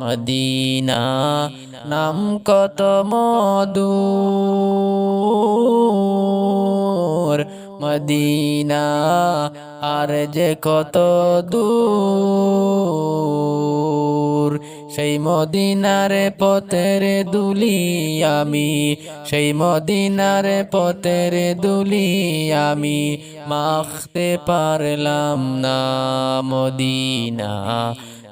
Medina, নাম কত মধুর। মদিনা, আর যে কত দূর। সেই মদিনারে পথের দুলি আমি, সেই মদিনারে পথের দুলি আমি। মাখতে পারলাম না মদিনা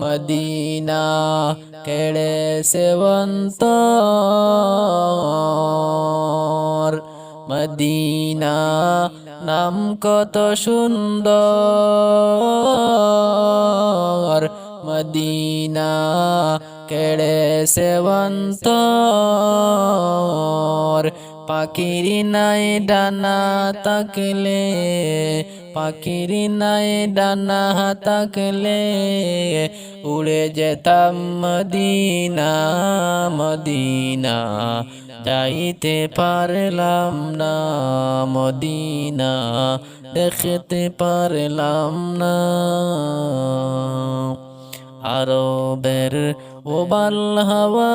মদিনা কেড়ে সেবন্ত। মদিনা নাম কত সুন্দর। মদিনা কেড়ে সেবন্ত। পাখির নাই ডানা তাকলে পাখির নাই ডানা তাকলে উড়ে যেতাম মদিনা মদিনা, যাইতে পারলাম না, মদিনা, দেখতে পারলাম না। আরবের ওবাল হাওয়া